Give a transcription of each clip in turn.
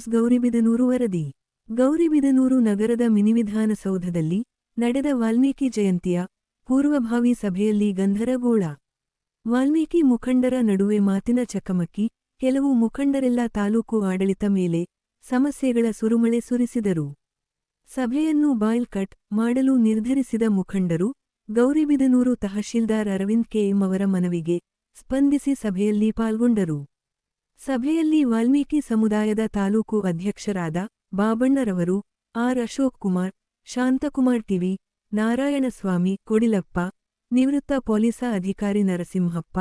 News Gauribidanur ವರದಿ. ಗೌರಿಬಿದನೂರು ನಗರದ ಮಿನಿವಿಧಾನಸೌಧದಲ್ಲಿ ನಡೆದ ವಾಲ್ಮೀಕಿ ಜಯಂತಿಯ ಪೂರ್ವಭಾವಿ ಸಭೆಯಲ್ಲಿ ಗಂಧರಗೋಳ. ವಾಲ್ಮೀಕಿ ಮುಖಂಡರ ನಡುವೆ ಮಾತಿನ ಚಕಮಕಿ, ಕೆಲವು ಮುಖಂಡರೆಲ್ಲ ತಾಲೂಕು ಆಡಳಿತ ಮೇಲೆ ಸಮಸ್ಯೆಗಳ ಸುರುಮಳೆ ಸುರಿಸಿದರು. ಸಭೆಯನ್ನು ಬಾಯ್ಲ್ ಕಟ್ ಮಾಡಲು ನಿರ್ಧರಿಸಿದ ಮುಖಂಡರು, ಗೌರಿಬಿದನೂರು ತಹಶೀಲ್ದಾರ್ ಅರವಿಂದ್ ಕೆಎಂ ಅವರ ಮನವಿಗೆ ಸ್ಪಂದಿಸಿ ಸಭೆಯಲ್ಲಿ ಪಾಲ್ಗೊಂಡರು. ಸಭೆಯಲ್ಲಿ ವಾಲ್ಮೀಕಿ ಸಮುದಾಯದ ತಾಲೂಕು ಅಧ್ಯಕ್ಷರಾದ ಬಾಬಣ್ಣರವರು, R. Ashok Kumar, Shantakumar T V Narayanaswamy, Kodilappa, ನಿವೃತ್ತ ಪೊಲೀಸ ಅಧಿಕಾರಿ ನರಸಿಂಹಪ್ಪ,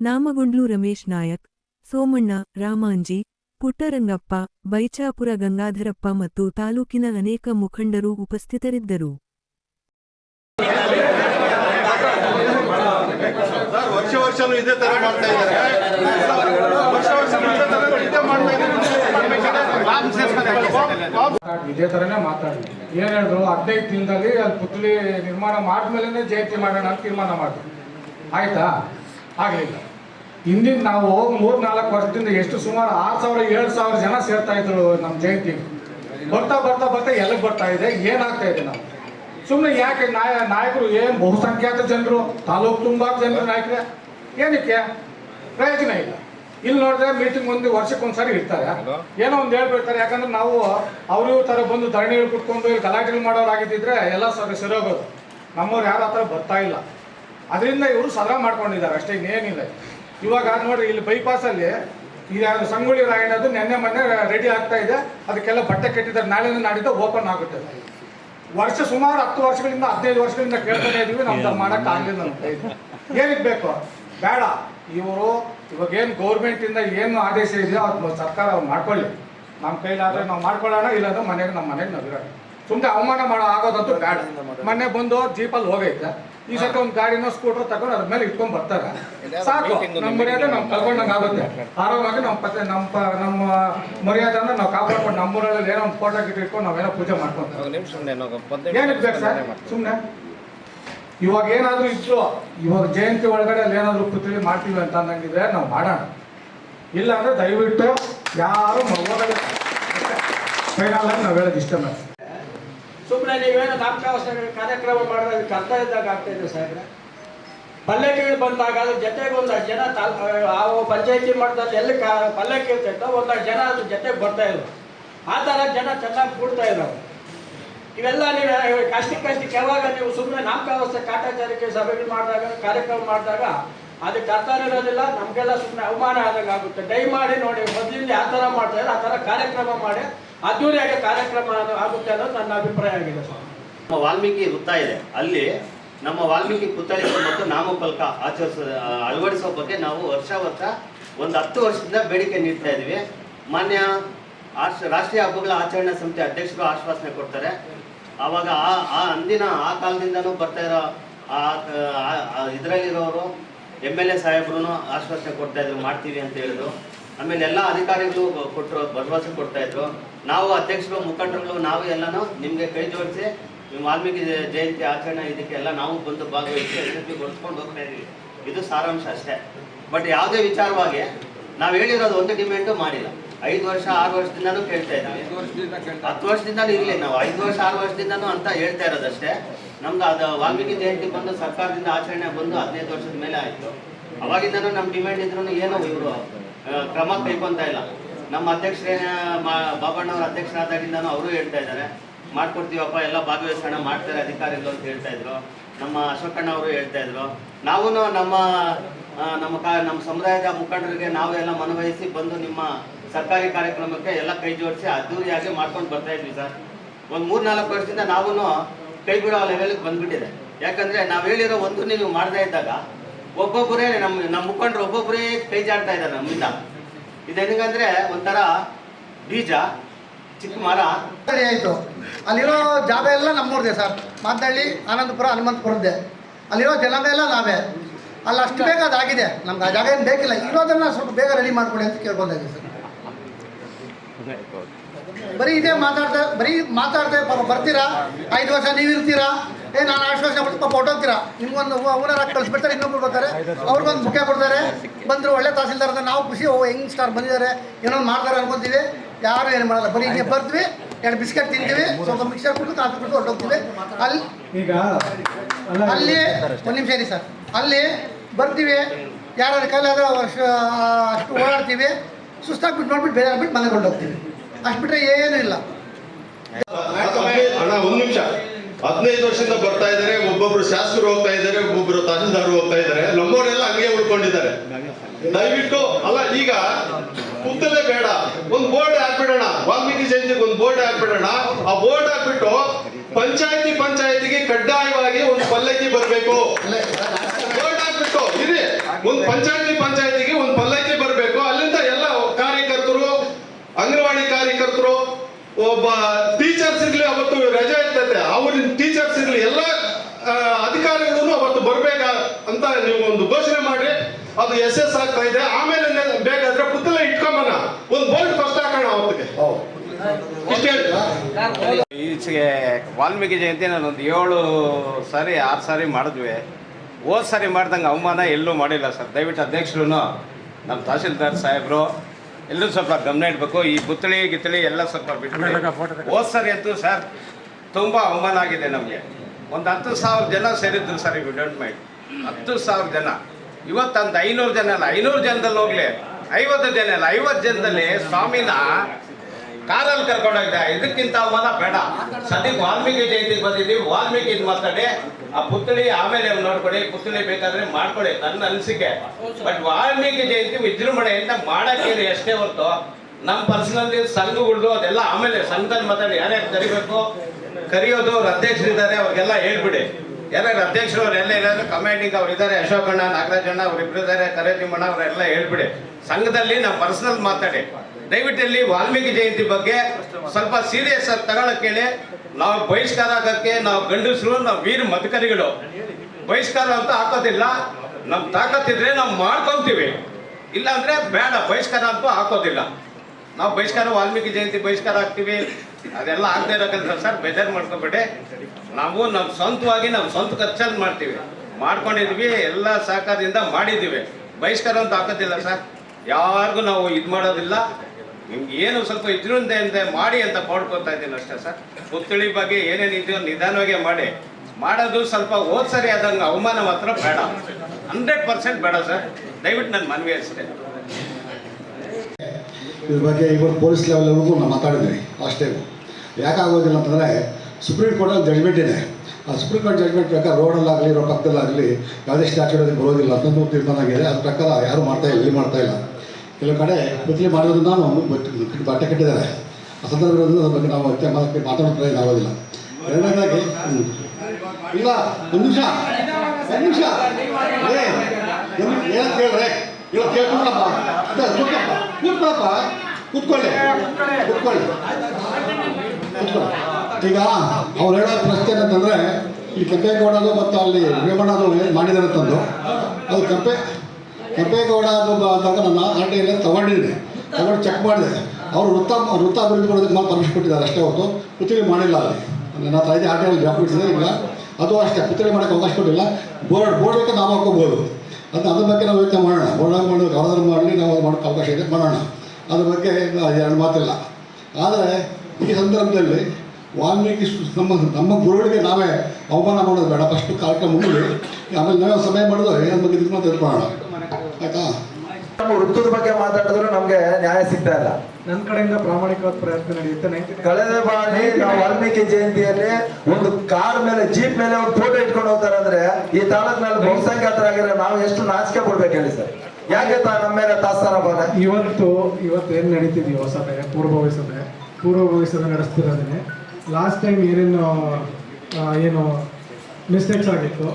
ನಾಮಗೊಂಡ್ಲು ರಮೇಶ್ ನಾಯಕ್, ಸೋಮಣ್ಣ, ರಾಮಾಂಜಿ, ಪುಟ್ಟರಂಗಪ್ಪ, ಬೈಚಾಪುರ ಗಂಗಾಧರಪ್ಪ ಮತ್ತು ತಾಲೂಕಿನ ಅನೇಕ ಮುಖಂಡರು ಉಪಸ್ಥಿತರಿದ್ದರು. ಸರ್, ವರ್ಷ ವರ್ಷನೂ ಇದೇ ತರ ಮಾಡ್ತಾ ಇದ್ದಾರೆ. ವರ್ಷ ಇದೇ ಇದೇ ಮಾಡ್ತಾ ಇದ್ದಾರೆ. ಇದೇ ತರನೇ ಮಾತಾಡಿದ್ವಿ ಏನ್ ಹೇಳಿದ್ರು? ಹದಿನೈದು ದಿನದಲ್ಲಿ ಅಲ್ಲಿ ಪುತ್ಲಿ ನಿರ್ಮಾಣ ಮಾಡಿದ್ಮೇಲೆ ಜಯಂತಿ ಮಾಡೋಣ ಅಂತ ತೀರ್ಮಾನ ಮಾಡಿದ್ರು. ಆಯ್ತಾ? ಆಗಲಿಲ್ಲ. ಹಿಂದಿನ ನಾವು ಮೂರು ನಾಲ್ಕು ವರ್ಷದಿಂದ ಎಷ್ಟು ಸುಮಾರು ಆರು ಸಾವಿರ, ಏಳು ಸಾವಿರ ಜನ ಸೇರ್ತಾ ಇದ್ರು ನಮ್ಮ ಜಯಂತಿ ಬರ್ತಾ ಬರ್ತಾ ಬರ್ತಾ ಎಲ್ಲಿಗೆ ಬರ್ತಾ ಇದೆ? ಏನಾಗ್ತಾ ಇದೆ ನಾವು ಸುಮ್ಮನೆ ಯಾಕೆ ನಾಯ ನಾಯಕರು ಏನು ಬಹುಸಂಖ್ಯಾತ ಜನರು ತಾಲೂಕು ತುಂಬ ಜನರು ನಾಯಕರೇ? ಏನಕ್ಕೆ? ಪ್ರಯೋಜನ ಇಲ್ಲ. ಇಲ್ಲಿ ನೋಡಿದ್ರೆ ಮೀಟಿಂಗ್ ಒಂದು ವರ್ಷಕ್ಕೊಂದ್ಸರಿ ಇರ್ತಾರೆ. ಏನೋ ಒಂದು ಹೇಳ್ಬಿಡ್ತಾರೆ. ಯಾಕಂದ್ರೆ ನಾವು ಅವರು ತರ ಥರ ಬಂದು ಧರಣಿಗಳು ಕುಟ್ಕೊಂಡು ಇಲ್ಲಿ ಗಲಾಟೆಗಳು ಮಾಡೋರಾಗಿದ್ದಿದ್ರೆ ಎಲ್ಲ ಸರಿ ಸರಿಯೋಗೋದು ನಮ್ಮವ್ರು ಯಾರು ಆ ಥರ ಬರ್ತಾ ಇಲ್ಲ. ಅದರಿಂದ ಇವರು ಸದಾ ಮಾಡ್ಕೊಂಡಿದ್ದಾರೆ. ಅಷ್ಟೇ ಇನ್ನೇನಿಲ್ಲ. ಇವಾಗ ನೋಡ್ರಿ ಇಲ್ಲಿ ಬೈಪಾಸಲ್ಲಿ ಈಗ ಸಂಗೊಳ್ಳಿ ರಾಯಣ್ಣದು ನೆನ್ನೆ ಮೊನ್ನೆ ರೆಡಿ ಆಗ್ತಾ ಇದೆ. ಅದಕ್ಕೆಲ್ಲ ಬಟ್ಟೆ ಕಟ್ಟಿದ್ದಾರೆ. ನಾಳೆಯಿಂದ ನಾಡಿದ್ದು ಓಪನ್ ಆಗುತ್ತೆ. ವರ್ಷ ಸುಮಾರು ಹತ್ತು ವರ್ಷಗಳಿಂದ ಹದಿನೈದು ವರ್ಷಗಳಿಂದ ಕೇಳ್ತಾನೆ ಇದೀವಿ ನಮ್ದು ಮಾಡಕ್ ಆಗಲಿಲ್ಲ ಏನಕ್ಕೆ ಬೇಕು? ಬೇಡ. ಇವರು ಇವಾಗ ಏನು ಗೌರ್ಮೆಂಟಿಂದ ಏನು ಆದೇಶ ಇದೆಯೋ ಅದು ಸರ್ಕಾರ ಅವ್ರು ಮಾಡ್ಕೊಳ್ಳಿ. ನಮ್ಮ ಕೈಲಾದ್ರೆ ನಾವು ಮಾಡ್ಕೊಳ್ಳೋಣ ಇಲ್ಲಾಂದ್ರೆ ಮನೆಗೆ ನಮ್ಮ ಮನೆಗೆ ನಾವು ಇರೋಣ ಸುಮ್ಮನೆ ಅವಮಾನ ಮಾಡೋ ಆಗೋದಂತೂ ಬೇಡ. ಮೊನ್ನೆ ಬಂದು ಜೀಪಲ್ಲಿ ಹೋಗೈತೆ. ಈ ಸತಿ ಒಂದು ಗಾಡಿನ ಸ್ಕೂಟರ್ ತಗೊಂಡು ಅದ್ರ ಮೇಲೆ ಇಟ್ಕೊಂಡ್ ಬರ್ತಾರೆ. ಸಾಕು. ನಮ್ಮ ಮರ್ಯಾದೆ ನಾವು ಕಳ್ಕೊಂಡಂಗೆ ಆಗುತ್ತೆ ಆರಾಮಾಗಿ ನಮ್ಮ ಪತ್ತೆ ನಮ್ಮ ನಮ್ಮ ಮರ್ಯಾದೆ ಅಂದ್ರೆ ನಾವು ಕಾಪಾಡ್ಕೊಂಡು ನಮ್ಮೂರಲ್ಲಿ ಏನೋ ಒಂದು ಫೋಟೋ ಗಿಟ್ ಇಟ್ಕೊಂಡು ನಾವೇನೋ ಪೂಜೆ ಮಾಡ್ಕೊಂತೀವಿ. ಏನಕ್ಕೆ ಬೇಕು ಸರ್? ಸುಮ್ಮನೆ ಇವಾಗ ಏನಾದರೂ ಇದ್ರು ಇವಾಗ ಜಯಂತಿ ಒಳಗಡೆ ಅಲ್ಲಿ ಏನಾದರೂ ಪುತ್ರಿ ಮಾಡ್ತೀವಿ ಅಂತ ಅಂದಂಗಿದ್ರೆ ನಾವು ಮಾಡೋಣ. ಇಲ್ಲ ಅಂದ್ರೆ ದಯವಿಟ್ಟು ಯಾರು ಮಗುವಾಗ ಫೈನಲ್ ಆಗಿ ನಾವು ಹೇಳೋದು ಇಷ್ಟ ಮೇಲೆ ಸುಮ್ಮನೆ ನೀವೇನೋ ನಾಮಕಾವಸ್ಥೆ ಕಾರ್ಯಕ್ರಮ ಮಾಡೋದು ಕರ್ತ ಇದ್ದಾಗ ಆಗ್ತಾ ಇದೆ ಸಾಹೇಬ್ರೆ. ಪಲ್ಲಕ್ಕಿಗಳು ಬಂದಾಗ ಅದ್ರ ಜೊತೆಗೆ ಒಂದಷ್ಟು ಜನ ತಾಲ್ ಆ ಪಂಚಾಯತಿ ಮಟ್ಟದಲ್ಲಿ ಎಲ್ಲಿ ಕಾ ಇರ್ತೈತೋ ಒಂದಷ್ಟು ಜನ ಅದ್ರ ಜೊತೆಗೆ ಬರ್ತಾ ಇದ್ರು. ಆ ಥರ ಜನ ಚೆನ್ನಾಗಿ ಕೂಡ್ತಾ ಇದ್ದಾರೆ ಇವೆಲ್ಲ ನೀವು ಕಷ್ಟಕ್ಕಷ್ಟಕ್ಕೆ ಯಾವಾಗ ನೀವು ಸುಮ್ಮನೆ ನಾಮಕಾವಸ್ಥೆ ಕಾಟಾಚಾರಕ್ಕೆ ಸಭೆಗಳು ಮಾಡಿದಾಗ, ಕಾರ್ಯಕ್ರಮ ಮಾಡಿದಾಗ ಅದಕ್ಕೆ ಅರ್ಥ ಇರೋದಿಲ್ಲ, ನಮಗೆಲ್ಲ ಸುಮ್ಮನೆ ಅವಮಾನ ಆದಂಗೆ ಆಗುತ್ತೆ. ದಯಮಾಡಿ ನೋಡಿ, ಮೊದಲಿಂದ ಯಾವ ಥರ ಇದ್ದಾರೆ, ಆ ಥರ ಕಾರ್ಯಕ್ರಮ ಮಾಡಿ ಅದ್ದೂರಿಯಾಗಿ ಕಾರ್ಯಕ್ರಮ ಆಗುತ್ತೆ ಅನ್ನೋದು ನನ್ನ ಅಭಿಪ್ರಾಯ ಆಗಿದೆ ಸ್ವಾಮಿ. ನಮ್ಮ ವಾಲ್ಮೀಕಿ ವೃತ್ತ ಇದೆ. ಅಲ್ಲಿ ನಮ್ಮ ವಾಲ್ಮೀಕಿ ಪುತ್ಥಳಿಗಳು ಮತ್ತು ನಾಮಫಲಕ ಆಚರಿಸ ಅಳವಡಿಸೋ ಬಗ್ಗೆ ನಾವು ವರ್ಷ ವರ್ಷ ಒಂದು ಹತ್ತು ವರ್ಷದಿಂದ ಬೇಡಿಕೆ ನೀಡ್ತಾ ಇದ್ದೀವಿ. ಮಾನ್ಯ ಆಶ್, ರಾಷ್ಟ್ರೀಯ ಹಬ್ಬಗಳ ಆಚರಣಾ ಸಮಿತಿ ಅಧ್ಯಕ್ಷರು ಆಶ್ವಾಸನೆ ಕೊಡ್ತಾರೆ. ಆವಾಗ ಆ ಆ ಅಂದಿನ, ಆ ಕಾಲದಿಂದನೂ ಬರ್ತಾ ಇರೋ ಆ ಇದರಲ್ಲಿರೋರು, ಎಂ ಎಲ್ ಎ ಸಾಹೇಬ್ರು ಆಶ್ವಾಸನೆ ಕೊಡ್ತಾ ಇದ್ರು, ಮಾಡ್ತೀವಿ ಅಂತ ಹೇಳಿದ್ರು. ಆಮೇಲೆ ಎಲ್ಲ ಅಧಿಕಾರಿಗಳು ಕೊಟ್ಟರು ಭರವಸೆ ಕೊಡ್ತಾ ಇದ್ರು. ನಾವು ಅಧ್ಯಕ್ಷರು ಮುಖಂಡರುಗಳು ನಾವು ಎಲ್ಲನೂ ನಿಮಗೆ ಕೈ ಜೋಡಿಸಿ ನಿಮ್ಮ ವಾಲ್ಮೀಕಿ ಜಯಂತಿ ಆಚರಣೆ ಇದಕ್ಕೆಲ್ಲ ನಾವು ಬಂದು ಭಾಗವಹಿಸಿ ಯಶಸ್ವಿಗೊಳಿಸ್ಕೊಂಡು ಹೋಗ್ತಾ ಇದೀವಿ ಇದು ಸಾರಾಂಶ ಅಷ್ಟೇ. ಬಟ್ ಯಾವುದೇ ವಿಚಾರವಾಗಿ ನಾವು ಹೇಳಿರೋದು ಒಂದು ಡಿಮ್ಯಾಂಡು ಮಾಡಿಲ್ಲ. ಐದು ವರ್ಷ ಆರು ವರ್ಷದಿಂದನೂ ಕೇಳ್ತಾ ಇದ್ದೀವಿ ಹತ್ತು ವರ್ಷದಿಂದಲೂ ಇರಲಿ ನಾವು. ಐದು ವರ್ಷ ಆರು ವರ್ಷದಿಂದಾನು ಅಂತ ಹೇಳ್ತಾ ಇರೋದಷ್ಟೇ. ನಮ್ದು ಅದು ವಾಲ್ಮೀಕಿ ಜಯಂತಿ ಬಂದು ಸರ್ಕಾರದಿಂದ ಆಚರಣೆ ಬಂದು ಹದಿನೈದು ವರ್ಷದ ಮೇಲೆ ಆಯಿತು. ಅವಾಗಿಂದನೂ ನಮ್ಮ ಡಿಮ್ಯಾಂಡ್ ಇದ್ರೂ ಏನೋ ಇವರು ಕ್ರಮ ಕೈಗೊಂತ ಇಲ್ಲ. ನಮ್ಮ ಅಧ್ಯಕ್ಷರೇ ಬಾಬಣ್ಣವ್ರ ಅಧ್ಯಕ್ಷರಾದಾಗಿಂದನೂ ಅವರು ಹೇಳ್ತಾ ಇದ್ದಾರೆ. ಮಾಡ್ಕೊಡ್ತೀವಪ್ಪ, ಎಲ್ಲ ಭಾಗವಹಿಸೋಣ, ಮಾಡ್ತಾರೆ ಅಧಿಕಾರಿಗಳು ಅಂತ ಹೇಳ್ತಾ ಇದ್ರು. ನಮ್ಮ ಅಶೋಕಣ್ಣ ಅವರು ಹೇಳ್ತಾ ಇದ್ರು. ನಾವು ನಮ್ಮ ನಮ್ಮ ನಮ್ಮ ಸಮುದಾಯದ ಮುಖಂಡರಿಗೆ ನಾವು ಎಲ್ಲ ಮನವಹಿಸಿ ಬಂದು ನಿಮ್ಮ ಸರ್ಕಾರಿ ಕಾರ್ಯಕ್ರಮಕ್ಕೆ ಎಲ್ಲ ಕೈ ಜೋಡಿಸಿ ಅದ್ದೂರಿಯಾಗಿ ಮಾಡ್ಕೊಂಡು ಬರ್ತಾ ಇದ್ವಿ ಸರ್. ಒಂದು ಮೂರು ನಾಲ್ಕು ವರ್ಷದಿಂದ ನಾವು ಕೈ ಬಿಡೋ ಲೆವೆಲ್ಗೆ ಬಂದ್ಬಿಟ್ಟಿದೆ. ಯಾಕಂದ್ರೆ ನಾವು ಹೇಳಿರೋ ಒಂದು ನೀವು ಮಾಡದೇ ಇದ್ದಾಗ ಒಬ್ಬೊಬ್ಬರೇ ನಮ್ಮ ನಮ್ಮ ಮುಖಂಡರು ಒಬ್ಬೊಬ್ಬರೇ ಕೈ ಜಾಡ್ತಾ ಇದ್ದಾರೆ ನಮ್ಮಿಂದ ಇದು ಹೆಂಗಂದ್ರೆ ಒಂಥರ ಬೀಜ, ಚಿಕ್ಕ ಮರ. ಆಯ್ತು. ಅಲ್ಲಿರೋ ಜಾಗ ಎಲ್ಲ ನಮ್ಮೂರ್ದೆ ಸರ್. ಮಾತಾಡಿ ಆನಂದಪುರ, ಹನುಮಂತಪುರದ್ದೆ. ಅಲ್ಲಿರೋ ಜನ ಎಲ್ಲ ನಾವೇ. ಅಲ್ಲಿ ಅಷ್ಟು ಬೇಗ ಅದಾಗಿದೆ. ನಮ್ಗೆ ಆ ಜಾಗ ಏನು ಬೇಕಿಲ್ಲ. ಇರೋದನ್ನ ಸ್ವಲ್ಪ ಬೇಗ ರೆಡಿ ಮಾಡ್ಕೊಳ್ಳಿ ಅಂತ ಕೇಳ್ಕೊಂಡಾಗಿದೆ ಸರ್. ಬರೀ ಇದೇ ಮಾತಾಡ್ತಾ, ಬರೀ ಮಾತಾಡ್ತಾ ಬರ್ತೀರಾ? ಐದು ವರ್ಷ ನೀವು ಇರ್ತೀರಾ ಏ ನಾನು ಆಶ್ವಾಸನೆ ಕೊಟ್ಟು ಪಾಪ ಹೊಟ್ಟೋಗ್ತೀರಾ ನಿಮ್ಗೊಂದು ಓನರ್ ಆಗಿ ಕಳಿಸ್ಬಿಡ್ತಾರೆ ಇನ್ನೊಬ್ರು ಬರ್ತಾರೆ ಅವ್ರಿಗೊಂದು ಬುಕ್ಕೆ ಕೊಡ್ತಾರೆ. ಬಂದರು ಒಳ್ಳೆ ತಹಸೀಲ್ದಾರ್ ಅಂತ ನಾವು ಖುಷಿ. ಓ ಹೆಂಗ್ ಸ್ಟಾರ್ ಬಂದಿದ್ದಾರೆ? ಏನೋ ಮಾಡ್ತಾರೆ ಅನ್ಕೊಂತೀವಿ. ಯಾರು ಏನು ಮಾಡಲ್ಲ. ಬರೀ ಹಿಂಗೆ ಬರ್ತೀವಿ ಎರಡು ಬಿಸ್ಕೆಟ್ ತಿಂತೀವಿ ಸ್ವಲ್ಪ ಮಿಕ್ಸರ್ ಕೊಟ್ಟು ಕಾಫಿ ಕೊಟ್ಟು ಹೊರಟೋಗ್ತೀವಿ. ಅಲ್ಲಿ ಈಗ ಅಲ್ಲಿ ಒಂದು ನಿಮಿಷ ಇರಿ ಸರ್. ಅಲ್ಲಿ ಬರ್ತೀವಿ. ಯಾರು ಕೈಲಾದ್ರೆ ಅಷ್ಟು ಅಷ್ಟು ಓಡಾಡ್ತೀವಿ. ಸುಸ್ತಾಗ್ಬಿಟ್ಟು ನೋಡ್ಬಿಟ್ಟು ಬೇರೆ ಆಗ್ಬಿಟ್ಟು ಮನೆಗೆ ಹೊರಟೋಗ್ತೀವಿ. ಅಷ್ಟು ಬಿಟ್ಟರೆ ಏನೂ ಇಲ್ಲ. ಅಣ್ಣ ಒಂದ್ ನಿಮಿಷ. ಹದಿನೈದು ವರ್ಷದಿಂದ ಬರ್ತಾ ಇದ್ದಾರೆ, ಒಬ್ಬೊಬ್ರು ಶಾಸಕರು ಹೋಗ್ತಾ ಇದ್ದಾರೆ, ಒಬ್ಬೊಬ್ರು ತಹಸೀಲ್ದಾರ್ ಹೋಗ್ತಾ ಇದ್ದಾರೆ. ನಮ್ಮವರೆಲ್ಲ ಹಂಗೆ ಉಳ್ಕೊಂಡಿದ್ದಾರೆ. ದಯವಿಟ್ಟು, ಅಲ್ಲ, ಈಗ ಕುತ್ತಲೇ ಬೇಡ. ಒಂದು ಬೋರ್ಡ್ ಹಾಕ್ಬಿಡೋಣ. ವಾಲ್ಮೀಕಿ ಜಯಂತಿಗೆ ಒಂದು ಬೋರ್ಡ್ ಹಾಕ್ಬಿಡೋಣ. ಆ ಬೋರ್ಡ್ ಹಾಕ್ಬಿಟ್ಟು ಪಂಚಾಯತಿ ಪಂಚಾಯತಿಗೆ ಕಡ್ಡಾಯವಾಗಿ ಒಂದು ಪಲ್ಲಕ್ಕಿ ಬರಬೇಕು. ಬೋರ್ಡ್ ಹಾಕ್ಬಿಟ್ಟು ಇದೆ ಒಂದು ಪಂಚಾಯತಿ ಪಂಚಾಯತಿಗೆ ಒಂದು ಪಲ್ಲಕ್ಕಿ ಬರಬೇಕು. ಅಲ್ಲಿಂದ ಎಲ್ಲ ಕಾರ್ಯಕರ್ತರು, ಅಂಗನವಾಡಿ ಕಾರ್ಯಕರ್ತರು, ಒಬ್ಬ ಟೀಚರ್ಸ್ ಇರ್ಲಿ ಅವತ್ತು ರಜೆ ಇರ್ತೈತೆ ಅವ್ರ ಟೀಚರ್ಸ್ ಇರ್ಲಿ ಎಲ್ಲ ಅಧಿಕಾರಿಗಳು ಅವತ್ತು ಬರ್ಬೇಕ ಅಂತ ನೀವು ಒಂದು ಘೋಷಣೆ ಮಾಡಿ ಅದು ಎಸ್ ಎಸ್ ಆಗ್ತಾ ಇದೆ. ಆಮೇಲೆ ಬೇಕಾದ್ರೆ ಪುತ್ತಲ ಇಟ್ಕೊಂಬನ. ಒಂದು ಬೋರ್ಡ್ ಫಸ್ಟ್ ಹಾಕೋಣ ಅವತ್ತಿಗೆ. ಈಚೆಗೆ ವಾಲ್ಮೀಕಿ ಜಯಂತಿ ನಾನು ಒಂದು ಏಳು ಸಾರಿ ಆರು ಸಾರಿ ಮಾಡಿದ್ವಿ. ಹೋದ್ ಸಾರಿ ಮಾಡ್ದಂಗೆ ಅವಮಾನ ಎಲ್ಲೂ ಮಾಡಿಲ್ಲ ಸರ್. ದಯವಿಟ್ಟು ಅಧ್ಯಕ್ಷರು ನಮ್ಮ ತಹಸೀಲ್ದಾರ್ ಸಾಹೇಬರು ಎಲ್ಲರೂ ಸ್ವಲ್ಪ ಗಮನ ಇಡಬೇಕು. ಈ ಬುತ್ತಳಿ ಗಿತ್ತಳಿ ಎಲ್ಲ ಸ್ವಲ್ಪ ಬಿಟ್ಟು ಹೋದ್ ಸಾರಿ ಅಂತೂ ಸರ್ ತುಂಬ ಅವಮಾನ ಆಗಿದೆ ನಮಗೆ. ಒಂದು ಹತ್ತು ಸಾವಿರ ಜನ ಸೇರಿದ್ರು ಸರ್ ವಿ ಡೋಂಟ್ ಮೈಂಡ್ ಹತ್ತು ಸಾವಿರ ಜನ. ಇವತ್ತೊಂದು ಐನೂರು ಜನ ಅಲ್ಲ, ಐನೂರು ಜನದಲ್ಲಿ ಹೋಗ್ಲಿ. ಐವತ್ತು ಜನ ಅಲ್ಲ, ಐವತ್ತು ಜನದಲ್ಲಿ ಸ್ವಾಮಿನ ಕಾರಲ್ಲಿ ಕರ್ಕೊಂಡೋಗಿದೆ ಇದಕ್ಕಿಂತ ಅವಮಾನ ಬೇಡ. ಸದ್ಯಕ್ಕೆ ವಾಲ್ಮೀಕಿ ಜಯಂತಿಗೆ ಬಂದಿದ್ದೀವಿ. ವಾಲ್ಮೀಕಿ ಮಾತಾಡಿ, ಆ ಪುತ್ಳಿ ಆಮೇಲೆ ನೋಡ್ಕೊಳ್ಳಿ. ಪುತ್ಳಿ ಬೇಕಾದ್ರೆ ಮಾಡ್ಕೊಳ್ಳಿ, ನನ್ನ ಅನಿಸಿಕೆ. ಬಟ್ ವಾಲ್ಮೀಕಿ ಜಯಂತಿ ಅಂತ ಮಾಡಕ್ಕೆ ಎಷ್ಟೇ ಹೊರತು ನಮ್ಮ ಪರ್ಸನಲ್ಲಿ ಸಂಘಗಳದು ಅದೆಲ್ಲ ಆಮೇಲೆ ಸಂಘದಲ್ಲಿ ಮಾತಾಡಿ ಯಾರ್ಯಾರು ಕರಿಬೇಕು, ಕರೆಯೋದು ಅಧ್ಯಕ್ಷರಿದ್ದಾರೆ, ಅವ್ರಿಗೆಲ್ಲ ಹೇಳ್ಬಿಡಿ. ಯಾರ್ಯಾರು ಅಧ್ಯಕ್ಷರು ಅವರೆಲ್ಲ ಇದ್ದಾರೆ ಕಮಾಂಡಿಂಗ್ ಅವ್ರು ಇದ್ದಾರೆ ಅಶೋಕಣ್ಣ ನಾಗರಾಜಣ್ಣ ಅವ್ರಿಬ್ರು ಇದ್ದಾರೆ ನಿಮ್ಮಣ್ಣ ಅವರೆಲ್ಲ ಹೇಳ್ಬಿಡಿ. ಸಂಘದಲ್ಲಿ ನಾವು ಪರ್ಸನಲ್ ಮಾತಾಡಿ. ದಯವಿಟ್ಟು ಇಲ್ಲಿ ವಾಲ್ಮೀಕಿ ಜಯಂತಿ ಬಗ್ಗೆ ಸ್ವಲ್ಪ ಸೀರಿಯಸ್ ಆಗಿ ತಗೊಳಕೇಳಿ ನಾವು ಬಹಿಷ್ಕಾರ ಹಾಕಕ್ಕೆ ನಾವು ಗಂಡಸರು, ನಾವು ವೀರ ಮತಕರಿಗಳು. ಬಹಿಷ್ಕಾರ ಅಂತ ಹಾಕೋದಿಲ್ಲ. ನಮ್ಮ ತಾಕತ್ತಿದ್ರೆ ನಾವು ಮಾಡ್ಕೊಂತೀವಿ. ಇಲ್ಲಾಂದ್ರೆ ಬೇಡ, ಬಹಿಷ್ಕಾರ ಅಂತೂ ಹಾಕೋದಿಲ್ಲ. ನಾವು ಬಹಿಷ್ಕಾರ, ವಾಲ್ಮೀಕಿ ಜಯಂತಿ ಬಹಿಷ್ಕಾರ ಹಾಕ್ತೀವಿ ಅದೆಲ್ಲ ಆಗದೆ ಇರೋ ಕೆಲಸ ಸರ್, ಬೇಜಾರು ಮಾಡ್ಕೊಬೇಡಿ. ನಾವು ನಮ್ಮ ಸ್ವಂತವಾಗಿ ನಮ್ಮ ಸ್ವಂತ ಖರ್ಚಲ್ಲಿ ಮಾಡ್ತೀವಿ. ಮಾಡ್ಕೊಂಡಿದ್ವಿ, ಎಲ್ಲ ಸಹಕಾರದಿಂದ ಮಾಡಿದ್ದೀವಿ. ಬಹಿಷ್ಕಾರ ಅಂತ ಹಾಕೋದಿಲ್ಲ ಸರ್. ಯಾರಿಗೂ ನಾವು ಇದು ಮಾಡೋದಿಲ್ಲ. ನಿಮ್ಗೆ ಏನು ಸ್ವಲ್ಪ ಇದ್ರಿಂದ ಮಾಡಿ ಅಂತ ಮಾಡ್ಕೊತಾ ಇದ್ದೀನಿ ಅಷ್ಟೇ ಸರ್. ಪುತ್ಥಳಿ ಬಗ್ಗೆ ಏನೇನು ಇದೆಯೋ ನಿಧಾನವಾಗಿ ಮಾಡಿ. ಮಾಡೋದು ಸ್ವಲ್ಪ ಹೋದ್ ಸರಿ ಆದಂಗೆ ಅವಮಾನ ಮಾತ್ರ ಬೇಡ. ಹಂಡ್ರೆಡ್ ಪರ್ಸೆಂಟ್ ಬೇಡ ಸರ್. ದಯವಿಟ್ಟು ನನ್ನ ಮನವಿ ಅಷ್ಟೇ. ಇದ್ರ ಬಗ್ಗೆ ಇವತ್ತು ಪೊಲೀಸ್ ಲೆವೆಲ್ವರೆಗೂ ನಾವು ಮಾತಾಡಿದ್ವಿ ಅಷ್ಟೇ. ಯಾಕಾಗೋದಿಲ್ಲ ಅಂತಂದರೆ ಸುಪ್ರೀಂ ಕೋರ್ಟಲ್ಲಿ ಜಡ್ಜ್ಮೆಂಟ್ ಇದೆ. ಆ ಸುಪ್ರೀಂ ಕೋರ್ಟ್ ಜಡ್ಜ್ಮೆಂಟ್ ಪ್ರಕಾರ ರೋಡಲ್ಲಾಗಲಿ ರೋ ಪಕ್ಕದಲ್ಲಾಗಲಿ ಯಾವುದೇ ಸ್ಟ್ಯಾಚ್ಯೂ ಅದಕ್ಕೆ ಬರೋದಿಲ್ಲ ಅಂತಂದು ತೀರ್ಮಾನ ಆಗಿದೆ. ಅದ್ರ ಪ್ರಕಾರ ಯಾರು ಮಾಡ್ತಾ ಇಲ್ಲ, ಇಲ್ಲಿ ಮಾಡ್ತಾ ಇಲ್ಲ. ಕೆಲವು ಕಡೆ ಪುತ್ಲಿ ಮಾಡೋದನ್ನ ನಾನು ಬಟ್- ಬಟ್ಟೆ ಕಟ್ಟಿದ್ದಾರೆ. ಆ ಸಂದರ್ಭದಲ್ಲಿ ಅದ್ರ ಬಗ್ಗೆ ನಾವು ಮಾತಾಡೋ ಪ್ರಯೋಜನ ಆಗೋದಿಲ್ಲ. ಎರಡನೇದಾಗಿ. ಇಲ್ಲ, ಒಂದು ನಿಮಿಷ. ಒಂದು ನಿಮಿಷ. ಕೇಳ್ರೆ ಇಲ್ಲ ಕೇಳ್ಕೊಂಡಪ್ಪ ಅದೇ, ಕೂತ್ಕೊಪ್ಪ. ಕೂತ್ಕೊಳಪ್ಪ. ಕೂತ್ಕೊಳ್ಳಿ ಕೂತ್ಕೊಳ್ಳಿ. ಕೂತ್ಕೊಳ್ಳಿ. ಈಗ ಅವ್ರು ಹೇಳೋ ಪ್ರಶ್ನೆ ಏನಂತಂದ್ರೆ ಈ ಕೆಂಪೇಗೌಡದು ಮತ್ತು ಅಲ್ಲಿ ವೇಮಣ್ಣದು ಮಾಡಿದ್ದಾರೆ ಅಂತಂದು. ಅದು ಕೆಂಪೆ, ಕೆಂಪೇಗೌಡ ಅದು ಅಂದಾಗ ನನ್ನ ಆರ್ ತಗೊಂಡಿದ್ದೀನಿ. ತಗೊಂಡು ಚೆಕ್ ಮಾಡಿದೆ. ಅವರು ವೃತ್ತ ವೃತ್ತ ಅಭಿವೃದ್ಧಿ ಮಾಡೋದಕ್ಕೆ ಮಾತ್ರ ಪರ್ಮಿಷನ್ ಕೊಟ್ಟಿದ್ದಾರೆ ಅಷ್ಟೇ ಹೊರತು ಪುತ್ರಿ ಮಾಡಿಲ್ಲ ಅಲ್ಲಿ. ನನ್ನ ಐದು ಆರ್ ಟಿ ಡಾಕ್ಯುಮೆಂಟ್ಸ್ ಇದೆ ಇಲ್ಲ. ಅದು ಅಷ್ಟೇ ಪುತ್ರಿ ಮಾಡೋಕ್ಕೆ ಅವಕಾಶ ಕೊಟ್ಟಿಲ್ಲ. ಬೋರ್ಡ್ ಬೋರ್ಡ್ ಬೇಕಾದ್ರೆ ನಾವು ಹಾಕೋಬೋದು ಅದು ಅದ್ರ ಬಗ್ಗೆ ನಾವು ಯೋಚನೆ ಮಾಡೋಣ. ಬೋರ್ಡ್ ಮಾಡಿ ಯಾವ್ದಾದ್ರು ಮಾಡಲಿ, ನಾವು ಮಾಡೋಕ್ಕೆ ಅವಕಾಶ ಇದೆ, ಮಾಡೋಣ. ಅದ್ರ ಬಗ್ಗೆ ಎರಡು ಮಾತಿಲ್ಲ. ಆದರೆ ಈ ಸಂದರ್ಭದಲ್ಲಿ ವಾಲ್ಮೀಕಿ ನಮ್ಮ ನಮ್ಮ ಗುರುಗಳಿಗೆ ನಾವೇ ಅವಮಾನ ಮಾಡೋದು ಬೇಡ. ಫಸ್ಟ್ ಕಾರ್ಯಕ್ರಮ ಮುಗಿದು ಆಮೇಲೆ ನಾವೇ ಸಮಯ ಮಾಡೋದು ಏನು ಬಗ್ಗೆ ಇದನ್ನ ತಿಳ್ಕೊಳ್ಳೋಣ ಆಯ್ತಾ? ನಮ್ಮ ವೃತ್ತದ ಬಗ್ಗೆ ಮಾತಾಡಿದ್ರು ನಮ್ಗೆ ನ್ಯಾಯ ಸಿಗ್ತಾ ಇಲ್ಲ. ನನ್ನ ಕಡೆಯಿಂದ ಪ್ರಾಮಾಣಿಕವಾದ ಪ್ರಯತ್ನ ನಡೆಯುತ್ತೆ. ಕಳೆದ ಬಾರಿ ನಾವು ವಾಲ್ಮೀಕಿ ಜಯಂತಿಯಲ್ಲಿ ಒಂದು ಕಾರ್ ಮೇಲೆ ಜೀಪ್ ಮೇಲೆ ಒಂದು ಫೋಟೋ ಇಟ್ಕೊಂಡು ಹೋಗ್ತಾರೆ ಅಂದ್ರೆ ಈ ತಾಲೂಕಿನಲ್ಲಿ ಬಹುಸಂಖ್ಯಾತರಾಗಿರೋ ನಾವು ಎಷ್ಟು ನಾಚಿಕೆ ಕೊಡ್ಬೇಕು ಹೇಳಿ ಸರ್? ಯಾಕೆ ತಾ ನಮ್ಮ ಮೇಲೆ ತಾಸ್ತಾನ ಬಾನ ಇವತ್ತು ಇವತ್ತು ಏನು ನಡೀತಿದೆಯೋ ಸಭೆ ಪೂರ್ವಭಾವಿ ಸಭೆ? ಪೂರ್ವಭಾವಿ ಸಭೆ ನಡೆಸ್ತಿರೋದೇ ಲಾಸ್ಟ್ ಟೈಮ್ ಏನೇನು ಏನು ಮಿಸ್ಟೇಕ್ಸ್ ಆಗಿತ್ತು,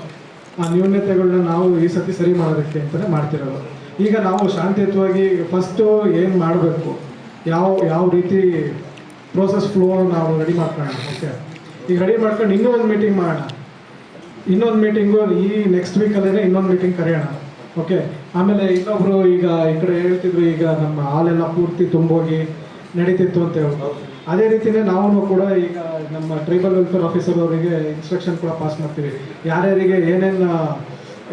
ಆ ನ್ಯೂನ್ಯತೆಗಳನ್ನ ನಾವು ಈ ಸತಿ ಸರಿ ಮಾಡೋದಕ್ಕೆ ಅಂತಲೇ ಮಾಡ್ತಿರೋದು. ಈಗ ನಾವು ಶಾಂತಿಯುತವಾಗಿ ಫಸ್ಟು ಏನು ಮಾಡಬೇಕು, ಯಾವ ಯಾವ ರೀತಿ ಪ್ರೋಸೆಸ್ ಫ್ಲೋ ನಾವು ರೆಡಿ ಮಾಡ್ಕೊಳ್ಳೋಣ ಓಕೆ ಈಗ ರೆಡಿ ಮಾಡ್ಕೊಂಡು ಇನ್ನೂ ಒಂದು ಮೀಟಿಂಗ್ ಮಾಡೋಣ. ಇನ್ನೊಂದು ಮೀಟಿಂಗು ಈ ನೆಕ್ಸ್ಟ್ ವೀಕಲ್ಲೇ ಇನ್ನೊಂದು ಮೀಟಿಂಗ್ ಕರೆಯೋಣ ಓಕೆ ಆಮೇಲೆ ಇನ್ನೊಬ್ರು ಈಗ ಈ ಕಡೆ ಹೇಳ್ತಿದ್ರು, ಈಗ ನಮ್ಮ ಹಾಲೆಲ್ಲ ಪೂರ್ತಿ ತುಂಬೋಗಿ ನಡೀತಿತ್ತು ಅಂತ ಹೇಳ್ಬೋದು. ಅದೇ ರೀತಿನೇ ನಾವು ಕೂಡ ಈಗ ನಮ್ಮ ಟ್ರೈಬಲ್ ವೆಲ್ಫೇರ್ ಆಫೀಸರ್ ಅವರಿಗೆ ಇನ್ಸ್ಟ್ರಕ್ಷನ್ ಕೂಡ ಪಾಸ್ ಮಾಡ್ತೀವಿ. ಯಾರ್ಯಾರಿಗೆ ಏನೇನು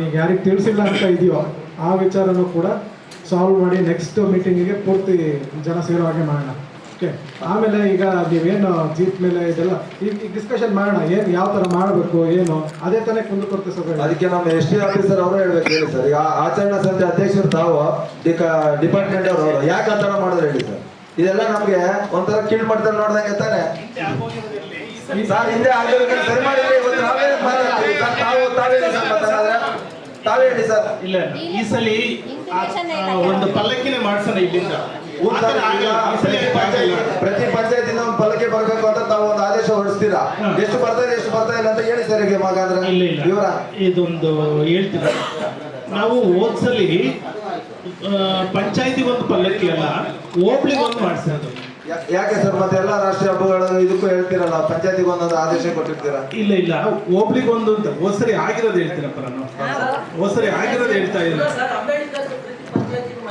ಈಗ ಯಾರಿಗೆ ತಿಳಿಸಿಲ್ಲ ಅಂತ ಇದೆಯೋ ಆ ವಿಚಾರನೂ ಕೂಡ ಸಾಲ್ವ್ ಮಾಡಿ ನೆಕ್ಸ್ಟ್ ಮೀಟಿಂಗಿಗೆ ಪೂರ್ತಿ ಜನ ಸೇರೋ ಹಾಗೆ ಮಾಡೋಣ. ಓಕೆ ಆಮೇಲೆ ಈಗ ನೀವೇನು ಜೀಪ್ ಮೇಲೆ ಇದೆಲ್ಲ ಈಗ ಡಿಸ್ಕಷನ್ ಮಾಡೋಣ. ಏನು, ಯಾವ ಥರ ಮಾಡಬೇಕು, ಏನು? ಅದೇ ತಾನೇ ಕುಂದುಕೊರತೆ ಸರ್ ಅದಕ್ಕೆ ನಮ್ಮ ಎಸ್ ಟಿ ಆಫೀಸರ್ ಅವರು ಹೇಳ್ಬೇಕು ಹೇಳಿ ಸರ್. ಈಗ ಆಚರಣಾ ಸಮಿತಿ ಅಧ್ಯಕ್ಷರು ತಾವು ಡಿಪಾರ್ಟ್ಮೆಂಟ್ ಅವರು. ಯಾಕೆ ಆ ಥರ ಮಾಡಿದ್ರೆ ಹೇಳಿ ಸರ್? ಇದೆಲ್ಲ ನಮ್ಗೆ ಒಂಥರ ಕೀಳ್ ಮಾಡ್ತಾರೆ ನೋಡ್ದಂಗೆ ತಾನೆ. ಸರ್ ಹಿಂದೆ ಆಗಿರೋದನ್ನ ಸರಿ ಮಾಡಿದ್ರೆ ಇವತ್ತು ನಾವೇ ಮಾತಾಡ್ತೀವಿ. ಸರ್ ತಾವು ತಾವೇ ಸರ್ ಮಾತಾಡಿದ್ರೆ? ತಾವೇ ಹೇಳಿ ಸರ್. ಇಲ್ಲ ಈ ಸಲ ಒಂದು ಪಲ್ಲಕ್ಕಿನೇ ಮಾಡ್ಸೋಣ ಇಲ್ಲಿಂದ. ಪ್ರತಿ ಪಂಚಾಯತ್ ಪ್ರತಿ ಪಂಚಾಯತಿಂದ ಒಂದು ಪಲ್ಲಕ್ಕೆ ಬರ್ಬೇಕು ಅಂತ ತಾವು ಒಂದು ಆದೇಶ ಹೊರಡಿಸ್ತೀರಾ. ಎಷ್ಟು ಬರ್ತಾ ಇದೆ ಎಷ್ಟು ಬರ್ತಾ ಇಲ್ಲ ಅಂತ ಹೇಳಿ ಸರ್ ಈಗ ಮಗಾಂದ್ರೆ. ಇಲ್ಲ ಇಲ್ಲ. ವಿವರ? ಇದೊಂದು ಹೇಳ್ತೀನಿ. ನಾವು ಹೋದ್ಸಲಿ ಪಂಚಾಯತಿಗೆ ಒಂದು ಪಲ್ಲಕ್ಕಿ ಅಲ್ಲ ಹೋಬ್ಳಿಗೆ ಒಂದು ಮಾಡಿಸಿ ಅದು. ಯಾಕೆ ಸರ್ ಮತ್ತೆ ಎಲ್ಲಾ ರಾಷ್ಟ್ರೀಯ ಹಬ್ಬಗಳ ಇದಕ್ಕೂ ಹೇಳ್ತೀರಲ್ಲ ಪಂಚಾಯತಿಗೆ ಒಂದೊಂದು ಆದೇಶ ಕೊಟ್ಟಿರ್ತೀರಾ? ಇಲ್ಲ ಇಲ್ಲ ಹೋಬ್ಳಿಗೆ ಒಂದು ಅಂತ ಹೊಸರಿ ಆಗಿರೋದು ಹೇಳ್ತೀರಪ್ಪ ನಾನು. ಹೋದ್ಸರಿ ಆಗಿರೋದು ಹೇಳ್ತಾ ಇಲ್ಲ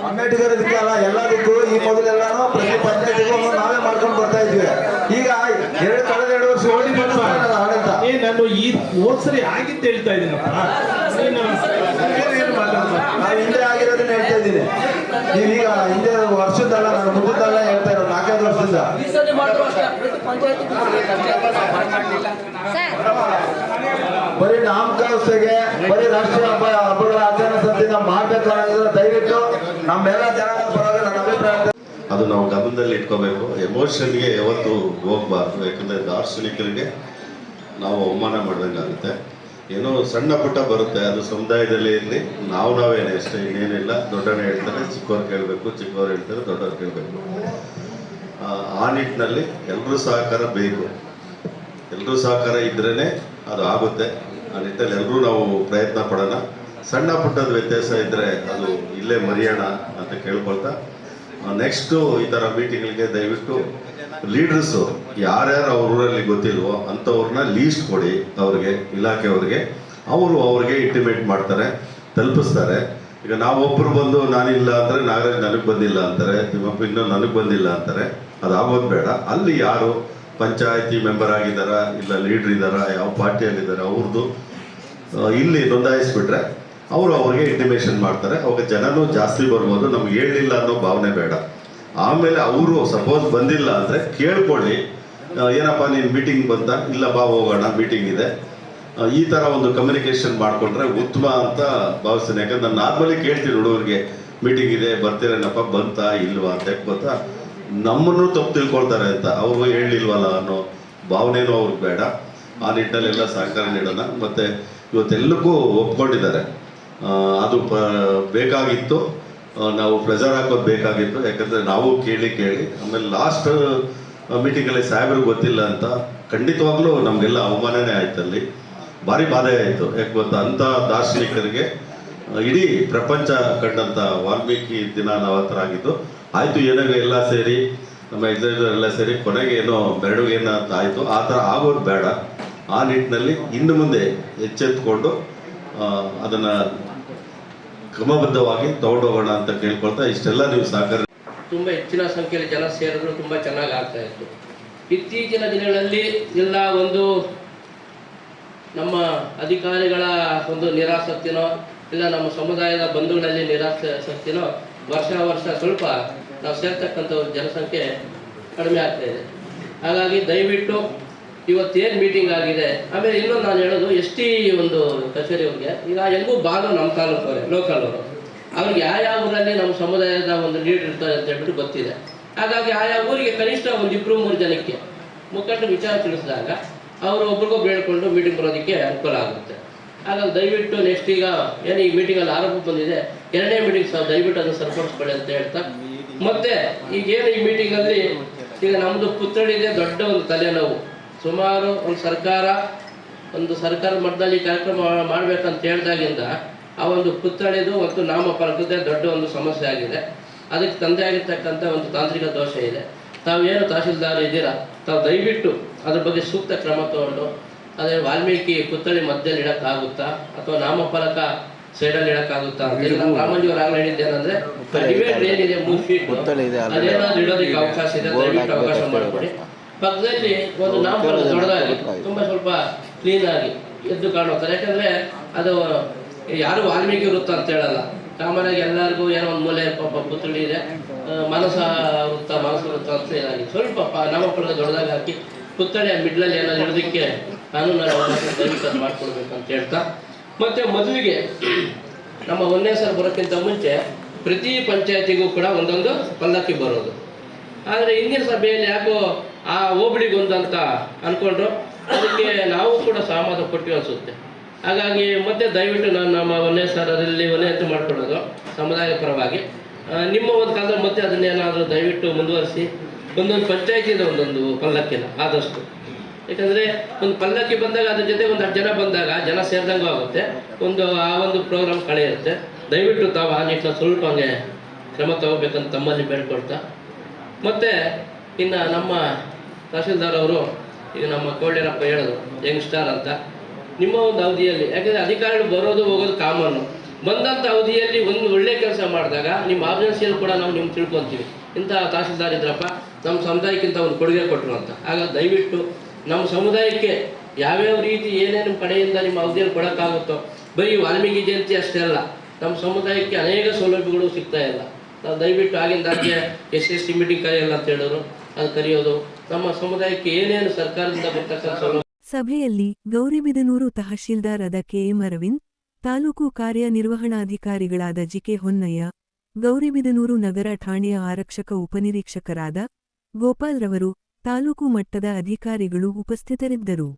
ಅಂಬೇಡ್ಕರ್ ಇದಕ್ಕಲ್ಲ ಎಲ್ಲದಕ್ಕೂ ಈ ಮೊದಲೆಲ್ಲಾನು ಪ್ರತಿ ಪಂಚಾಯತಿಗೂ ನಾವೇ ಮಾಡ್ಕೊಂಡು ಬರ್ತಾ ಇದ್ವಿ. ಈಗ ಎರಡು ಕಳೆದ ಎರಡು ವರ್ಷ ಓಡಿ ಆಡಳಿತ ಏ ನಾನು ಈ ಹೋದ್ಸರಿ ಆಗಿತ್ತು ಹೇಳ್ತಾ ಇದ್ದೀನಪ್ಪ ನೀನು ಬೇರೆ ಏನು ಮಾತಾಡ್ಬೇಡ. ನಾವು ಹಿಂದೆ ಆಗಿರೋದನ್ನ ಹೇಳ್ತಾ ಇದ್ದೀನಿ ನೀವೀಗ ಹಿಂದೆ ವರ್ಷದಲ್ಲ ನಾನು ಮುಗಿದಲ್ಲ ಹೇಳ್ತಾ ಇರೋದು ನಾಲ್ಕೈದು ವರ್ಷದಿಂದ. ಬರೀ ನಾಮಕಾವಸ್ಥೆಗೆ ಬರೀ ರಾಷ್ಟ್ರೀಯ ಹಬ್ಬ ಹಬ್ಬಗಳ ಆಚರಣೆ ಸಂತಿಂದ ಮಾಡ್ಬೇಕು ಅನ್ನೋದ್ರ ದಯವಿಟ್ಟು ನಮ್ಮೆಲ್ಲ ಜನ ಪರವಾಗಿ ನನ್ನ ಅಭಿಪ್ರಾಯ ಅದು ನಾವು ಗಮನದಲ್ಲಿ ಇಟ್ಕೋಬೇಕು. ಎಮೋಷನ್ಗೆ ಯಾವತ್ತು ಹೋಗ್ಬಾರ್ದು. ಯಾಕಂದರೆ ದಾರ್ಶನಿಕರಿಗೆ ನಾವು ಅವಮಾನ ಮಾಡ್ದಂಗೆ ಆಗುತ್ತೆ ಏನೋ ಸಣ್ಣ ಪುಟ್ಟ ಬರುತ್ತೆ, ಅದು ಸಮುದಾಯದಲ್ಲಿ ಇರಲಿ. ನಾವು ನಾವೇನೆ ಅಷ್ಟೇ ಇನ್ನೇನಿಲ್ಲ ದೊಡ್ಡನೇ ಹೇಳ್ತಾರೆ, ಚಿಕ್ಕವ್ರು ಕೇಳಬೇಕು, ಚಿಕ್ಕವ್ರು ಹೇಳ್ತಾರೆ, ದೊಡ್ಡವ್ರು ಕೇಳಬೇಕು. ಆ ನಿಟ್ಟಿನಲ್ಲಿ ಎಲ್ಲರೂ ಸಹಕಾರ ಬೇಕು. ಎಲ್ಲರೂ ಸಹಕಾರ ಇದ್ರೇ ಅದು ಆಗುತ್ತೆ. ಆ ನಿಟ್ಟಲ್ಲಿ ಎಲ್ಲರೂ ನಾವು ಪ್ರಯತ್ನ ಪಡೋಣ. ಸಣ್ಣ ಪುಟ್ಟದ ವ್ಯತ್ಯಾಸ ಇದ್ದರೆ ಅದು ಇಲ್ಲೇ ಮರೆಯೋಣ ಅಂತ ಕೇಳ್ಕೊಳ್ತಾ ನೆಕ್ಸ್ಟು ಈ ಥರ ಮೀಟಿಂಗ್ಗಳಿಗೆ ದಯವಿಟ್ಟು ಲೀಡರ್ಸು ಯಾರ್ಯಾರು ಅವ್ರ ಊರಲ್ಲಿ ಗೊತ್ತಿಲ್ವೋ ಅಂಥವ್ರನ್ನ ಲೀಸ್ಟ್ ಕೊಡಿ ಅವ್ರಿಗೆ ಇಲಾಖೆಯವ್ರಿಗೆ ಅವರು ಅವ್ರಿಗೆ ಇಂಟಿಮೇಟ್ ಮಾಡ್ತಾರೆ, ತಲುಪಿಸ್ತಾರೆ. ಈಗ ನಾವೊಬ್ಬರು ಬಂದು ನಾನಿಲ್ಲ ಅಂದರೆ ನಾಗರಾಜ್ ನನಗೆ ಬಂದಿಲ್ಲ ಅಂತಾರೆ ತಿಮ್ಮಪ್ಪ ಇನ್ನೂ ನನಗೆ ಬಂದಿಲ್ಲ ಅಂತಾರೆ ಅದು ಆಗೋದು ಬೇಡ. ಅಲ್ಲಿ ಯಾರು ಪಂಚಾಯತಿ ಮೆಂಬರ್ ಆಗಿದ್ದಾರಾ, ಇಲ್ಲ ಲೀಡ್ರ್ ಇದ್ದಾರಾ, ಯಾವ ಪಾರ್ಟಿಯಲ್ಲಿದ್ದಾರೆ ಅವ್ರದ್ದು ಇಲ್ಲಿ ನೋಂದಾಯಿಸ್ಬಿಟ್ರೆ ಅವರು ಅವ್ರಿಗೆ ಇಂಟಿಮೇಷನ್ ಮಾಡ್ತಾರೆ. ಅವಾಗ ಜನನೂ ಜಾಸ್ತಿ ಬರ್ಬೋದು, ನಮ್ಗೆ ಹೇಳಿಲ್ಲ ಅನ್ನೋ ಭಾವನೆ ಬೇಡ. ಆಮೇಲೆ ಅವರು ಸಪೋಸ್ ಬಂದಿಲ್ಲ ಅಂದರೆ ಕೇಳ್ಕೊಳ್ಳಿ. ಏನಪ್ಪ ನೀನು ಮೀಟಿಂಗ್ ಬಂತ? ಇಲ್ಲ ಬಾ, ಹೋಗೋಣ ಮೀಟಿಂಗ್ ಇದೆ. ಈ ಥರ ಒಂದು ಕಮ್ಯುನಿಕೇಷನ್ ಮಾಡಿಕೊಂಡ್ರೆ ಉತ್ತಮ ಅಂತ ಭಾವಿಸ್ತೀನಿ. ಯಾಕಂದ್ರೆ ನಾನು ನಾರ್ಮಲಿ ಕೇಳ್ತೀನಿ ಹುಡುಗರಿಗೆ ಮೀಟಿಂಗ್ ಇದೆ ಬರ್ತೀರೇನಪ್ಪ ಬಂತಾ, ಇಲ್ವಾ ಅಂತ ಯಾಕೆ ಗೊತ್ತಾ? ನಮ್ಮನ್ನು ತಪ್ಪು ತಿಳ್ಕೊಳ್ತಾರೆ ಅಂತ. ಅವರು ಹೇಳಿಲ್ವಲ್ಲ ಅನ್ನೋ ಭಾವನೆನೂ ಅವ್ರಿಗೆ ಬೇಡ. ಆ ನಿಟ್ಟಿನಲ್ಲಿ ಎಲ್ಲ ಸಹಕಾರ ನೀಡೋಣ. ಮತ್ತು ಇವತ್ತೆಲ್ಲಕ್ಕೂ ಒಪ್ಕೊಂಡಿದ್ದಾರೆ. ಅದು ಬೇಕಾಗಿತ್ತು. ನಾವು ಪ್ರೆಸರ್ ಹಾಕೋದು ಬೇಕಾಗಿತ್ತು, ಯಾಕಂದರೆ ನಾವು ಕೇಳಿ ಕೇಳಿ, ಆಮೇಲೆ ಲಾಸ್ಟ್ ಮೀಟಿಂಗಲ್ಲಿ ಸಾಹೇಬ್ರಿಗೆ ಗೊತ್ತಿಲ್ಲ ಅಂತ, ಖಂಡಿತವಾಗ್ಲೂ ನಮಗೆಲ್ಲ ಅವಮಾನನೇ ಆಯ್ತು ಅಲ್ಲಿ. ಭಾರಿ ಬಾಧೆ ಆಯಿತು. ಯಾಕೆ ಗೊತ್ತಾ? ಅಂಥ ದಾರ್ಶನಿಕರಿಗೆ ಇಡೀ ಪ್ರಪಂಚ ಕಂಡಂಥ ವಾಲ್ಮೀಕಿ ದಿನ ನಾವು ಹತ್ರ ಆಗಿದ್ದು, ಆಯಿತು ಏನಾಗ ಎಲ್ಲ ಸೇರಿ, ನಮ್ಮ ಎಕ್ಸೈಸರ್ ಎಲ್ಲ ಸೇರಿ, ಕೊನೆಗೆ ಏನೋ ಬೆರಡುಗೆ ಏನೋ ಅಂತ ಆಯಿತು. ಆ ಥರ ಆಗೋದು ಬೇಡ. ಆ ನಿಟ್ಟಿನಲ್ಲಿ ಇನ್ನು ಮುಂದೆ ಎಚ್ಚೆತ್ಕೊಂಡು ಅದನ್ನು ಕ್ರಮಬದ್ಧವಾಗಿ ತಗೊಂಡೋಗೋಣ ಅಂತ ಕೇಳ್ಕೊಳ್ತಾ ಇಷ್ಟೆಲ್ಲ ನೀವು ಸಹಕಾರ ತುಂಬಾ ಹೆಚ್ಚಿನ ಸಂಖ್ಯೆಯಲ್ಲಿ ಜನ ಸೇರಿದ್ರು, ತುಂಬಾ ಚೆನ್ನಾಗಿ ಆಗ್ತಾ ಇತ್ತು. ಇತ್ತೀಚಿನ ದಿನಗಳಲ್ಲಿ ಎಲ್ಲ ಒಂದು ನಮ್ಮ ಅಧಿಕಾರಿಗಳ ಒಂದು ನಿರಾಸಕ್ತಿನೋ, ಇಲ್ಲ ನಮ್ಮ ಸಮುದಾಯದ ಬಂಧುಗಳಲ್ಲಿ ನಿರಾಸಕ್ತಿನೋ, ವರ್ಷ ವರ್ಷ ಸ್ವಲ್ಪ ನಾವು ಸೇರ್ತಕ್ಕಂಥ ಜನಸಂಖ್ಯೆ ಕಡಿಮೆ ಆಗ್ತಾ ಇದೆ. ಹಾಗಾಗಿ ದಯವಿಟ್ಟು ಇವತ್ತೇನು ಮೀಟಿಂಗ್ ಆಗಿದೆ? ಆಮೇಲೆ ಇನ್ನೊಂದು ನಾನು ಹೇಳೋದು, ಎಸ್ ಟಿ ಒಂದು ಕಚೇರಿಯವ್ರಿಗೆ ಈಗ ಹೆಂಗೂ ಬಾಲು ನಮ್ಮ ತಾಲೂಕವರೇ ಲೋಕಲ್ ಅವರು. ಅವ್ರಿಗೆ ಯಾವ ಊರಲ್ಲಿ ನಮ್ಮ ಸಮುದಾಯದ ಒಂದು ಲೀಡ್ ಇರ್ತಾರೆ ಅಂತ ಹೇಳ್ಬಿಟ್ಟು ಗೊತ್ತಿದೆ. ಹಾಗಾಗಿ ಆಯಾ ಊರಿಗೆ ಕನಿಷ್ಠ ಒಂದು ಇಬ್ಬರು ಮೂರು ಜನಕ್ಕೆ ಮುಖಂಡ ವಿಚಾರ ತಿಳಿಸಿದಾಗ ಅವರು ಒಬ್ರಿಗೊಬ್ರು ಹೇಳ್ಕೊಂಡು ಮೀಟಿಂಗ್ ಬರೋದಕ್ಕೆ ಅನುಕೂಲ ಆಗುತ್ತೆ. ಹಾಗಾಗಿ ದಯವಿಟ್ಟು ನೆಕ್ಸ್ಟ್ ಈಗ ಏನು ಈ ಮೀಟಿಂಗಲ್ಲಿ ಆರೋಪ ಬಂದಿದೆ ಎರಡನೇ ಮೀಟಿಂಗ್ ಸಹ ದಯವಿಟ್ಟು ಅದನ್ನು ಸರಿಪಡಿಸ್ಕೊಳ್ಳಿ ಅಂತ ಹೇಳ್ತಾ. ಮತ್ತೆ ಈಗೇನು ಈ ಮೀಟಿಂಗಲ್ಲಿ ಈಗ ನಮ್ಮದು ಪುತ್ಥಳಿದೆ ದೊಡ್ಡ ಒಂದು ತಲೆನೋವು. ಸುಮಾರು ಒಂದು ಸರ್ಕಾರ ಒಂದು ಸರ್ಕಾರದ ಮಟ್ಟದಲ್ಲಿ ಕಾರ್ಯಕ್ರಮ ಮಾಡಬೇಕಂತ ಹೇಳಿದಾಗಿಂದ ಆ ಒಂದು ಪುತ್ಥಳಿದು ಮತ್ತು ನಾಮಫಲಕದ ದೊಡ್ಡ ಒಂದು ಸಮಸ್ಯೆ ಆಗಿದೆ. ಅದಕ್ಕೆ ತಂದೆ ಆಗಿರ್ತಕ್ಕಂಥ ಒಂದು ತಾಂತ್ರಿಕ ದೋಷ ಇದೆ. ತಾವೇನು ತಹಶೀಲ್ದಾರ್ ಇದ್ದೀರಾ? ತಾವು ದಯವಿಟ್ಟು ಅದ್ರ ಬಗ್ಗೆ ಸೂಕ್ತ ಕ್ರಮ ತಗೊಂಡು ಅದೇ ವಾಲ್ಮೀಕಿ ಪುತ್ಥಳಿ ಮಧ್ಯದಲ್ಲಿ ಇಡಕ್ಕಾಗುತ್ತಾ ಅಥವಾ ನಾಮಫಲಕ ಸೈಡಲ್ಲಿ ಇಡಕ್ಕಾಗುತ್ತಾ ಅಂತ ರಾಮಂಜಿಯವರು ಆಗಲೇ ಹೇಳಿದ್ದೇನೆಂದ್ರೆ ಡಿಬೇಟ್ ಏನಿದೆ ಮೂರು ಫೀಟ್ ಅದೇನಾದ್ರೂ ಇಡೋದಕ್ಕೆ ಅವಕಾಶ ಇದೆ ದಯವಿಟ್ಟು ಅವಕಾಶ ಮಾಡಿಕೊಡಿ. ಪಕ್ಕದಲ್ಲಿ ಒಂದು ನಾಮಫಲ ದೊಡ್ಡದಾಗಿ ತುಂಬಾ ಸ್ವಲ್ಪ ಕ್ಲೀನ್ ಆಗಿ ಎದ್ದು ಕಾಣುತ್ತಾರೆ ಯಾಕಂದ್ರೆ ಅದು ಯಾರು ವಾಲ್ಮೀಕಿ ವೃತ್ತ ಅಂತ ಹೇಳಲ್ಲ. ಕಾಮನಾಗಿ ಎಲ್ಲರಿಗೂ ಏನೋ ಒಂದು ಮೂಲೆ ಪಾಪ ಪುತ್ಥಳಿ ಇದೆ. ಮನಸ ವೃತ್ತ ಮಾನಸ ವೃತ್ತ ಅಂತ ಇದಾಗಿ ಸ್ವಲ್ಪ ನಾಮಫಲ ದೊಡ್ಡದಾಗಿ ಹಾಕಿ ಪುತ್ಥಳಿಯ ಮಿಡ್ಲಲ್ಲಿ ಏನಾದ್ರು ಇಡೋದಕ್ಕೆ ನಾನು ಅದು ಮಾಡ್ಕೊಡ್ಬೇಕು ಅಂತ ಹೇಳ್ತಾ. ಮತ್ತೆ ಮದುವೆಗೆ ನಮ್ಮ ಒಂದೇ ಸಲ ಬರೋಕ್ಕಿಂತ ಮುಂಚೆ ಪ್ರತಿ ಪಂಚಾಯತಿಗೂ ಕೂಡ ಒಂದೊಂದು ಪಲ್ಲಕ್ಕಿ ಬರೋದು. ಆದರೆ ಇಂದಿನ ಸಭೆಯಲ್ಲಿ ಯಾಕೋ ಆ ಹೋಬಳಿಗೊಂದು ಅಂತ ಅನ್ಕೊಂಡ್ರು. ಅದಕ್ಕೆ ನಾವು ಕೂಡ ಸಹಮತ ಕೊಟ್ಟಿವಿ ಅನಿಸುತ್ತೆ. ಹಾಗಾಗಿ ಮತ್ತೆ ದಯವಿಟ್ಟು ನಾನು ನಮ್ಮ ಒಂದೇ ಸರದಲ್ಲಿ ಒಂದೇ ಅಂತ ಮಾಡ್ಕೊಳ್ಳೋದು ಸಮುದಾಯ ಪರವಾಗಿ. ನಿಮ್ಮ ಒಂದು ಕಾಲದಲ್ಲಿ ಮತ್ತೆ ಅದನ್ನೇನಾದರೂ ದಯವಿಟ್ಟು ಮುಂದುವರಿಸಿ. ಒಂದೊಂದು ಪಂಚಾಯತಿಯಿಂದ ಒಂದೊಂದು ಪಲ್ಲಕ್ಕಿನ, ಆದಷ್ಟು. ಯಾಕಂದ್ರೆ ಒಂದು ಪಲ್ಲಕ್ಕಿ ಬಂದಾಗ ಅದ್ರ ಜೊತೆ ಒಂದು ಹತ್ತು ಜನ ಬಂದಾಗ ಜನ ಸೇರಿದಂಗೂ ಆಗುತ್ತೆ. ಒಂದು, ಆ ಒಂದು ಪ್ರೋಗ್ರಾಮ್ ಕಳೆಯುತ್ತೆ ದಯವಿಟ್ಟು ತಾವು ಆ ನಿಟ್ಟಿನ ಸ್ವಲ್ಪ ಹಂಗೆ ಕ್ರಮ ತಗೋಬೇಕಂತ ತಮ್ಮಲ್ಲಿ ಬೇಡ್ಕೊಳ್ತಾ. ಮತ್ತೆ ಇನ್ನು ನಮ್ಮ ತಹಶೀಲ್ದಾರ್ ಅವರು ಈಗ ನಮ್ಮ ಕೋಳ್ಯರಪ್ಪ ಹೇಳೋದು ಯಂಗ್ಸ್ಟಾರ್ ಅಂತ. ನಿಮ್ಮ ಒಂದು ಅವಧಿಯಲ್ಲಿ, ಯಾಕಂದ್ರೆ ಅಧಿಕಾರಿಗಳು ಬರೋದು ಹೋಗೋದು ಕಾಮನ್ನು ಬಂದಂಥ ಅವಧಿಯಲ್ಲಿ ಒಂದು ಒಳ್ಳೆ ಕೆಲಸ ಮಾಡಿದಾಗ ನಿಮ್ಮ ಆರ್ಜೆನ್ಸಿಯಲ್ಲಿ ಕೂಡ ನಾವು ನಿಮ್ಗೆ ತಿಳ್ಕೊತೀವಿ. ಇಂಥ ತಹಶೀಲ್ದಾರ್ ಇದ್ರಪ್ಪ, ನಮ್ಮ ಸಮುದಾಯಕ್ಕಿಂತ ಒಂದು ಕೊಡುಗೆ ಕೊಟ್ಟರು ಅಂತ. ಆಗ ದಯವಿಟ್ಟು ನಮ್ಮ ಸಮುದಾಯಕ್ಕೆ ಯಾವ್ಯಾವ ರೀತಿ ಏನೇನು ಕಡೆಯಿಂದ ನಿಮ್ಮ ಅವಧಿಯಲ್ಲಿ ಕೊಡೋಕ್ಕಾಗುತ್ತೋ, ಬರೀ ವಾಲ್ಮೀಕಿ ಜಯಂತಿ ಅಷ್ಟೇ ಅಲ್ಲ, ನಮ್ಮ ಸಮುದಾಯಕ್ಕೆ ಅನೇಕ ಸೌಲಭ್ಯಗಳು ಸಿಗ್ತಾ ಇಲ್ಲ. ನಾವು ದಯವಿಟ್ಟು ಆಗಿಂದಾಗೆ ಎಸ್ ಎಸ್ ಟಿ ಮೀಟಿಂಗ್ ಕರೆಯಲ್ಲ ಅಂತ ಹೇಳಿದ್ರು. ಅದು ಕರೆಯೋದು ನಮ್ಮ ಸಮುದಾಯಕ್ಕೆ ಏನೇನು ಸರ್ಕಾರದಿಂದ ಸಭೆಯಲ್ಲಿ ಗೌರಿಬಿದನೂರು ಕೆಎಂ ಅರವಿಂದ್, ತಾಲೂಕು ಕಾರ್ಯನಿರ್ವಹಣಾಧಿಕಾರಿಗಳಾದ ಜಿಕೆ ಹೊನ್ನಯ್ಯ ಗೌರಿಬಿದನೂರು ನಗರ ಠಾಣೆಯ ಆರಕ್ಷಕ ಉಪನಿರೀಕ್ಷಕರಾದ ಗೋಪಾಲ್ ರವರು, ತಾಲೂಕು ಮಟ್ಟದ ಅಧಿಕಾರಿಗಳು ಉಪಸ್ಥಿತರಿದ್ದರು.